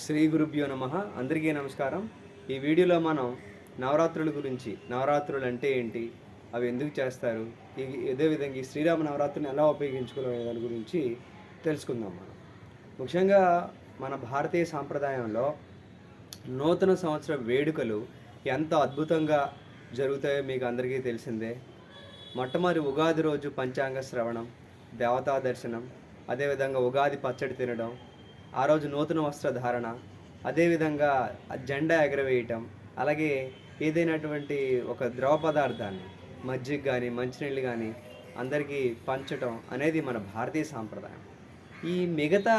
శ్రీ గురుభ్యో నమ. అందరికీ నమస్కారం. ఈ వీడియోలో మనం నవరాత్రుల గురించి నవరాత్రులు అంటే ఏంటి అవి ఎందుకు చేస్తారు ఇవి ఇదే విధంగా ఈ శ్రీరామ నవరాత్రిని ఎలా ఉపయోగించుకోవాలనే దాని గురించి తెలుసుకుందాం మనం. ముఖ్యంగా మన భారతీయ సాంప్రదాయంలో నూతన సంవత్సర వేడుకలు ఎంత అద్భుతంగా జరుగుతాయో మీకు అందరికీ తెలిసిందే. మొట్టమొదటి ఉగాది రోజు పంచాంగ శ్రవణం దేవతా దర్శనం అదేవిధంగా ఉగాది పచ్చడి తినడం ఆ రోజు నూతన వస్త్రధారణ అదేవిధంగా ఆ జెండా ఎగరవేయటం అలాగే ఏదైనటువంటి ఒక ద్రవ పదార్థాన్ని మజ్జిగ కానీ మంచినీళ్ళు కానీ అందరికీ పంచటం అనేది మన భారతీయ సాంప్రదాయం. ఈ మిగతా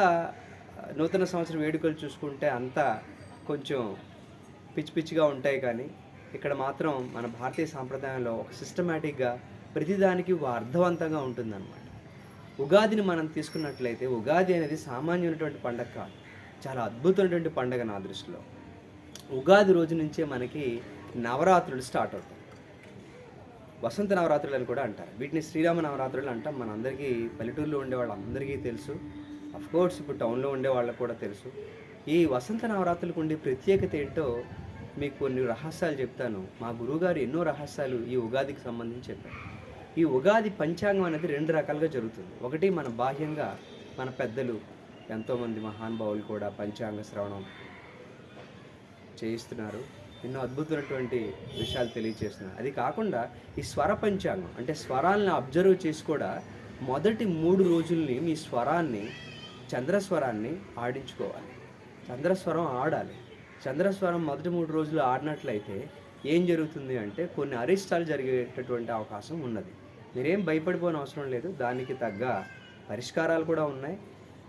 నూతన సంవత్సర వేడుకలు చూసుకుంటే అంతా కొంచెం పిచ్చి పిచ్చిగా ఉంటాయి కానీ ఇక్కడ మాత్రం మన భారతీయ సాంప్రదాయంలో ఒక సిస్టమేటిక్గా ప్రతిదానికి ఒక అర్థవంతంగా ఉంటుందన్నమాట. ఉగాదిని మనం తీసుకున్నట్లయితే ఉగాది అనేది సామాన్యమైనటువంటి పండగ కాదు. చాలా అద్భుతమైనటువంటి పండగ నా దృష్టిలో. ఉగాది రోజు నుంచే మనకి నవరాత్రులు స్టార్ట్ అవుతాయి. వసంత నవరాత్రులు అని కూడా అంటారు. వీటిని శ్రీరామ నవరాత్రులు అంటాం. మనందరికీ పల్లెటూరులో ఉండే వాళ్ళందరికీ తెలుసు. కోర్స్ ఇప్పుడు టౌన్లో ఉండే వాళ్ళకు కూడా తెలుసు. ఈ వసంత నవరాత్రులకు ఉండే ప్రత్యేకత ఏంటో మీకు కొన్ని రహస్యాలు చెప్తాను. మా గురువుగారు ఎన్నో రహస్యాలు ఈ ఉగాదికి సంబంధించి చెప్పారు. ఈ ఉగాది పంచాంగం అనేది రెండు రకాలుగా జరుగుతుంది. ఒకటి మన బాహ్యంగా మన పెద్దలు ఎంతోమంది మహానుభావులు కూడా పంచాంగ శ్రవణం చేయిస్తున్నారు. ఎన్నో అద్భుతమైనటువంటి విషయాలు తెలియచేస్తున్నారు. అది కాకుండా ఈ స్వర పంచాంగం అంటే స్వరాలను అబ్జర్వ్ చేసి కూడా మొదటి మూడు రోజుల్ని మీ స్వరాన్ని చంద్రస్వరాన్ని ఆడించుకోవాలి. చంద్రస్వరం ఆడాలి. చంద్రస్వరం మొదటి మూడు రోజులు ఆడినట్లయితే ఏం జరుగుతుంది అంటే కొన్ని అరిష్టాలు జరిగేటటువంటి అవకాశం ఉన్నది. మీరేం భయపడిపోని అవసరం లేదు. దానికి తగ్గ పరిష్కారాలు కూడా ఉన్నాయి.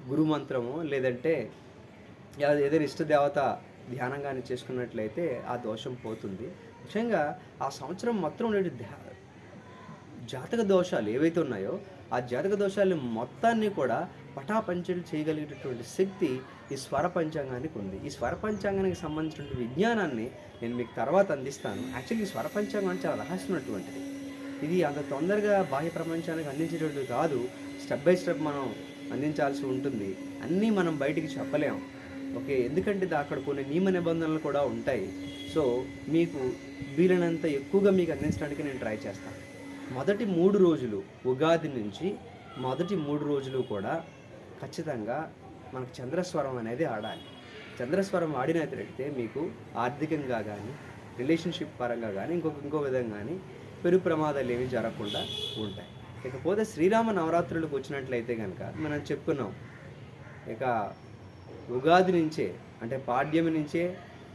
గురుమంత్రము లేదంటే ఏదైనా ఇష్టదేవత ధ్యానం కానీ చేసుకున్నట్లయితే ఆ దోషం పోతుంది. ముఖ్యంగా ఆ సంవత్సరం మొత్తం నేటి జాతక దోషాలు ఏవైతే ఉన్నాయో ఆ జాతక దోషాలు మొత్తాన్ని కూడా పటాపంచలు చేయగలిగేటటువంటి శక్తి ఈ స్వర పంచాంగానికి ఉంది. ఈ స్వర పంచాంగానికి సంబంధించిన విజ్ఞానాన్ని నేను మీకు తర్వాత అందిస్తాను. యాక్చువల్లీ ఈ స్వర పంచాంగం అంటే చాలా రహస్యమైనటువంటిది. ఇది అంత తొందరగా బాహ్య ప్రపంచానికి అందించేటట్టు కాదు. స్టెప్ బై స్టెప్ మనం అందించాల్సి ఉంటుంది. అన్నీ మనం బయటికి చెప్పలేం. ఓకే ఎందుకంటే అక్కడ కొన్ని నియమ నిబంధనలు కూడా ఉంటాయి. సో మీకు వీలైనంత ఎక్కువగా మీకు అందించడానికి నేను ట్రై చేస్తాను. మొదటి మూడు రోజులు ఉగాది నుంచి మొదటి మూడు రోజులు కూడా ఖచ్చితంగా మనకు చంద్రస్వరం అనేది ఆడాలి. చంద్రస్వరం ఆడినట్లయితే మీకు ఆర్థికంగా కానీ రిలేషన్షిప్ పరంగా కానీ ఇంకొక ఇంకో విధంగా కానీ పెరు ప్రమాదాలు ఏమీ జరగకుండా ఉంటాయి. ఇకపోతే శ్రీరామ నవరాత్రులకు వచ్చినట్లయితే కనుక మనం చెప్పుకున్నాం ఇక ఉగాది నుంచే అంటే పాడ్యమి నుంచే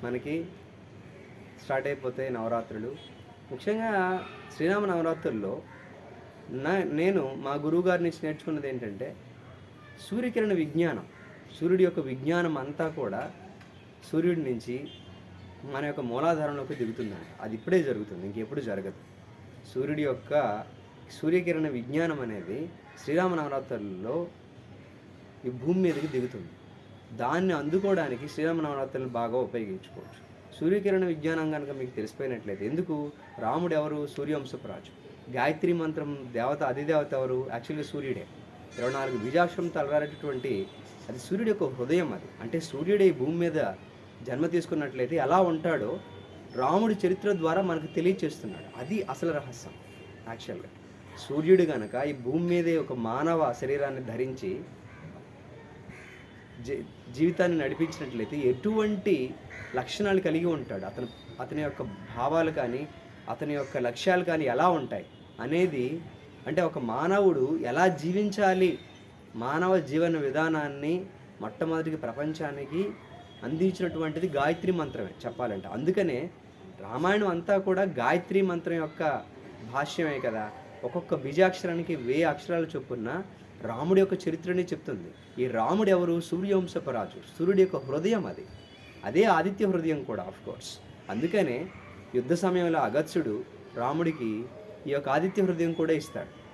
మనకి స్టార్ట్ అయిపోతాయి నవరాత్రులు. ముఖ్యంగా శ్రీరామ నవరాత్రుల్లో నా నేను మా గురువుగారి నుంచి నేర్చుకున్నది ఏంటంటే సూర్యకిరణ విజ్ఞానం. సూర్యుడి యొక్క విజ్ఞానం అంతా కూడా సూర్యుడి నుంచి మన యొక్క మూలాధారంలోకి దిగుతుందండి. అది ఇప్పుడే జరుగుతుంది ఇంకెప్పుడు జరగదు. సూర్యుడి యొక్క సూర్యకిరణ విజ్ఞానం అనేది శ్రీరామ నవరాత్రుల్లో ఈ భూమి మీదకి దిగుతుంది. దాన్ని అందుకోవడానికి శ్రీరామ నవరాత్రులను బాగా ఉపయోగించుకోవచ్చు. సూర్యకిరణ విజ్ఞానం కనుక మీకు తెలిసిపోయినట్లయితే ఎందుకు? రాముడు ఎవరు? సూర్యవంశపు రాజు. గాయత్రి మంత్రం దేవత అధిదేవత ఎవరు? యాక్చువల్గా సూర్యుడే. ఇరవై నాలుగు బీజాక్షరం తలరారేటటువంటి అది సూర్యుడి యొక్క హృదయం అది. అంటే సూర్యుడే ఈ భూమి మీద జన్మ తీసుకున్నట్లయితే ఎలా ఉంటాడో రాముడి చరిత్ర ద్వారా మనకు తెలియచేస్తున్నాడు. అది అసలు రహస్యం యాక్చువల్గా. సూర్యుడు గనక ఈ భూమి మీదే ఒక మానవ శరీరాన్ని ధరించి జీ- జీవితాన్ని నడిపించినట్లయితే ఎటువంటి లక్షణాలు కలిగి ఉంటాడు? అతను అతని యొక్క భావాలు కానీ అతని యొక్క లక్ష్యాలు కానీ ఎలా ఉంటాయి? అనేది అంటే ఒక మానవుడు ఎలా జీవించాలి? మానవ జీవన విధానాన్ని మొట్టమొదటికి ప్రపంచానికి అందించినటువంటిది గాయత్రి మంత్రమే చెప్పాలంటే. అందుకనే రామాయణం అంతా కూడా గాయత్రి మంత్రం యొక్క భాష్యమే కదా. ఒక్కొక్క బీజాక్షరానికి వే అక్షరాలు చొప్పున రాముడి యొక్క చరిత్రని చెప్తుంది. ఈ రాముడు ఎవరు? సూర్యవంశపు రాజు. సూర్యుడి యొక్క హృదయం అది. అదే ఆదిత్య హృదయం కూడా ఆఫ్ కోర్స్ అందుకనే యుద్ధ సమయంలో అగత్సుడు రాముడికి ఈ యొక్క ఆదిత్య హృదయం కూడా ఇస్తాడు.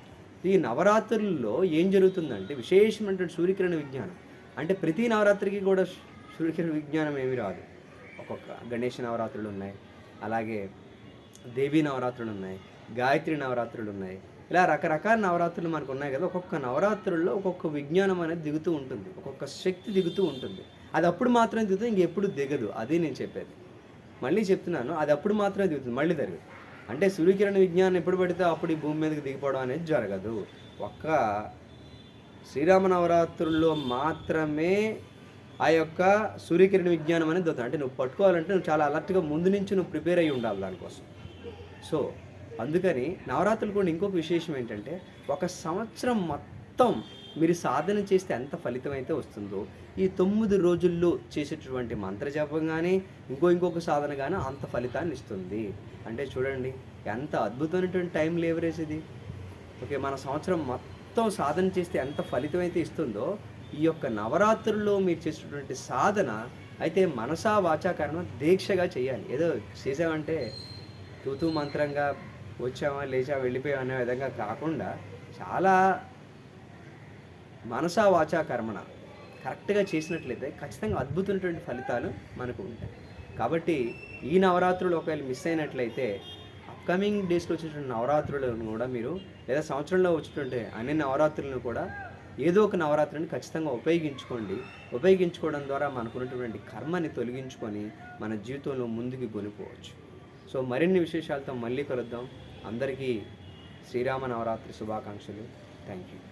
ఈ నవరాత్రుల్లో ఏం జరుగుతుందంటే విశేషమైనటువంటి సూర్యకిరణ విజ్ఞానం. అంటే ప్రతి నవరాత్రికి కూడా సూర్యకిరణ విజ్ఞానం ఏమీ రాదు. ఒక్కొక్క గణేష నవరాత్రులు ఉన్నాయి. అలాగే దేవీ నవరాత్రులు ఉన్నాయి. గాయత్రి నవరాత్రులు ఉన్నాయి. ఇలా రకరకాల నవరాత్రులు మనకు ఉన్నాయి కదా. ఒక్కొక్క నవరాత్రుల్లో ఒక్కొక్క విజ్ఞానం అనేది దిగుతూ ఉంటుంది. ఒక్కొక్క శక్తి దిగుతూ ఉంటుంది. అది అప్పుడు మాత్రమే దిగుతుంది ఇంకెప్పుడు దిగదు. అదే నేను చెప్పేది. మళ్ళీ చెప్తున్నాను అది అప్పుడు మాత్రమే దిగుతుంది. మళ్ళీ జరగదు. అంటే సూర్యకిరణ విజ్ఞానం ఎప్పుడు పడితే అప్పుడు ఈ భూమి మీదకి దిగిపోవడం అనేది జరగదు. ఒక్క శ్రీరామ నవరాత్రుల్లో మాత్రమే ఆ యొక్క సూర్యకిరణ విజ్ఞానం అనేది దొరుకుతుంది. అంటే నువ్వు పట్టుకోవాలంటే నువ్వు చాలా అలర్ట్గా ముందు నుంచి నువ్వు ప్రిపేర్ అయ్యి ఉండాలి దానికోసం. సో అందుకని నవరాత్రులు కూడా ఇంకొక విశేషం ఏంటంటే ఒక సంవత్సరం మొత్తం మొత్తం మీరు సాధన చేస్తే ఎంత ఫలితం అయితే వస్తుందో ఈ తొమ్మిది రోజుల్లో చేసేటటువంటి మంత్రజపం కానీ ఇంకో ఇంకొక సాధన కానీ అంత ఫలితాన్ని ఇస్తుంది. అంటే చూడండి ఎంత అద్భుతమైనటువంటి టైం లేవరేజ్ ఇది ఓకే మన సంవత్సరం మొత్తం సాధన చేస్తే ఎంత ఫలితం అయితే ఇస్తుందో ఈ యొక్క నవరాత్రుల్లో మీరు చేసేటువంటి సాధన అయితే మనసా వాచా దీక్షగా చేయాలి. ఏదో చేసామంటే తూతూ మంత్రంగా వచ్చామా లేచా వెళ్ళిపోయామనే విధంగా కాకుండా చాలా మనసా వాచా కర్మణ. కరెక్ట్గా చేసినట్లయితే ఖచ్చితంగా అద్భుతమైనటువంటి ఫలితాలు మనకు ఉంటాయి. కాబట్టి ఈ నవరాత్రులు ఒకవేళ మిస్ అయినట్లయితే అప్కమింగ్ డేస్లో వచ్చేటువంటి నవరాత్రులను కూడా మీరు లేదా సంవత్సరంలో వచ్చేటువంటి అన్ని నవరాత్రులను కూడా ఏదో ఒక నవరాత్రిని ఖచ్చితంగా ఉపయోగించుకోండి. ఉపయోగించుకోవడం ద్వారా మనకున్నటువంటి కర్మని తొలగించుకొని మన జీవితంలో ముందుకు కొనిపోవచ్చు సో మరిన్ని విశేషాలతో మళ్ళీ కలుద్దాం. అందరికీ శ్రీరామ నవరాత్రి శుభాకాంక్షలు. Thank you